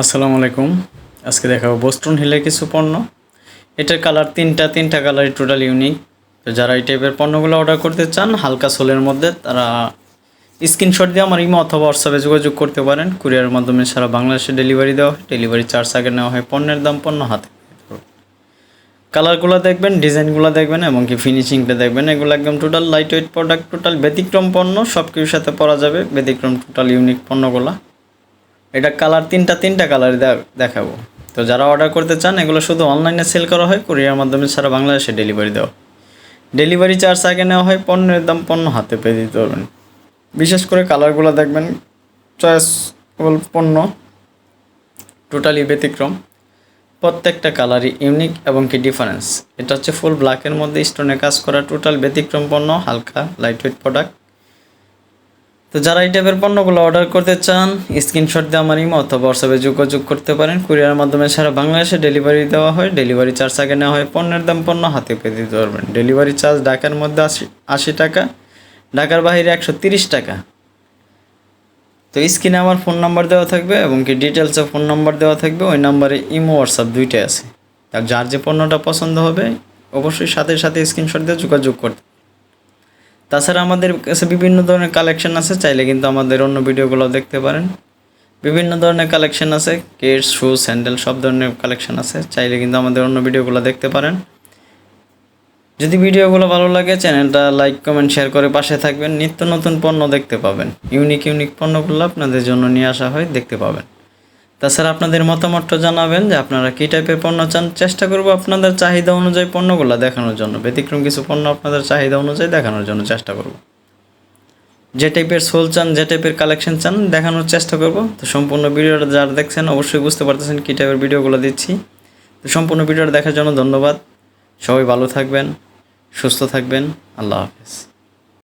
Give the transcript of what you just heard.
আসসালামু আলাইকুম। আজকে দেখাবো বোস্টন হিলের কিছু পণ্য। এটার কালার তিনটা তিনটা কালারই টোটাল ইউনিক তো যারা এই টাইপের পণ্যগুলো অর্ডার করতে চান, হালকা সোলের মধ্যে, তারা স্ক্রিনশট দিয়ে আমার ইমো অথবা হোয়াটসঅ্যাপে যোগাযোগ করতে পারেন। কুরিয়ারের মাধ্যমে সারা বাংলাদেশে ডেলিভারি দেওয়া হয়। ডেলিভারি চার্জ আগে নেওয়া হয় পণ্যের দাম, পণ্য হাতে কালারগুলো দেখবেন ডিজাইনগুলো দেখবেন এবং কি ফিনিশিংটা দেখবেন। এগুলো একদম total light weight product total ব্যতিক্রম পণ্য সব কিছুর সাথে পরা যাবে। ব্যতিক্রম টোটাল ইউনিক পণ্যগুলো। এটা কালার, তিনটা তিনটা কালার দেখাবো। তো যারা অর্ডার করতে চান, এগুলো শুধু অনলাইনে সেল করা হয় কুরিয়ার মাধ্যমে সারা বাংলাদেশে ডেলিভারি দেওয়া। ডেলিভারি চার্জ আগে নেওয়া হয়, পণ্যের দাম পণ্য হাতে পেয়ে দিতে পারবেন বিশেষ করে কালারগুলো দেখবেন চয়েসবল পণ্য টোটালি ব্যতিক্রম। প্রত্যেকটা কালারই ইউনিক এবং কি ডিফারেন্স এটা হচ্ছে ফুল ব্ল্যাকের মধ্যে স্টোনে কাজ করা টোটাল ব্যতিক্রম পণ্য, হালকা লাইট ওয়েট প্রোডাক্ট তো যারা এই টাইপের পণ্যগুলো অর্ডার করতে চান স্ক্রিনশট দিয়ে আমার ইমো অথবা হোয়াটসঅ্যাপে যোগাযোগ করতে পারেন। কুরিয়ারের মাধ্যমে সারা বাংলাদেশে ডেলিভারি দেওয়া হয়। ডেলিভারি চার্জ আগে নেওয়া হয়। পণ্যের দাম পণ্য হাতে পেয়ে দিতে পারবেন। ডেলিভারি চার্জ ঢাকার মধ্যে আশি আশি টাকা, ঢাকার বাইরে একশো তিরিশ টাকা। তো স্ক্রিনে আমার ফোন নাম্বার দেওয়া থাকবে এবং কি ডিটেলসে ফোন নাম্বার দেওয়া থাকবে। ওই নাম্বারে ইমো হোয়াটসঅ্যাপ দুইটাই আছে। যার যে পণ্যটা পছন্দ হবে, অবশ্যই সাথে সাথে স্ক্রিনশট দিয়ে যোগাযোগ করতে তাছাড়া আমাদের কাছে বিভিন্ন ধরনের কালেকশন আছে, চাইলে কিন্তু আমাদের অন্য ভিডিওগুলো দেখতে পারেন। বিভিন্ন ধরনের কালেকশন আছে কেটস শু স্যান্ডেল সব ধরনের কালেকশন আছে, চাইলে কিন্তু আমাদের অন্য ভিডিওগুলো দেখতে পারেন। যদি ভিডিওগুলো ভালো লাগে চ্যানেলটা লাইক কমেন্ট শেয়ার করে পাশে থাকবেন। নিত্য নতুন পণ্য দেখতে পাবেন। ইউনিক ইউনিক পণ্যগুলো আপনাদের জন্য নিয়ে আসা হয়, দেখতে পাবেন। তাছাড়া আপনাদের মতামতটা জানাবেন যে আপনারা কী টাইপের পণ্য চান। চেষ্টা করব আপনাদের চাহিদা অনুযায়ী পণ্যগুলো দেখানোর জন্য। ব্যতিক্রম কিছু পণ্য আপনাদের চাহিদা অনুযায়ী দেখানোর জন্য চেষ্টা করব। যে টাইপের সোল চান, যে টাইপের কালেকশন চান, দেখানোর চেষ্টা করব। তো সম্পূর্ণ ভিডিওটা যারা দেখছেন, অবশ্যই বুঝতে পারতেছেন কী টাইপের ভিডিওগুলো দিচ্ছি। তো সম্পূর্ণ ভিডিওটা দেখার জন্য ধন্যবাদ। সবাই ভালো থাকবেন, সুস্থ থাকবেন। আল্লাহ হাফেজ।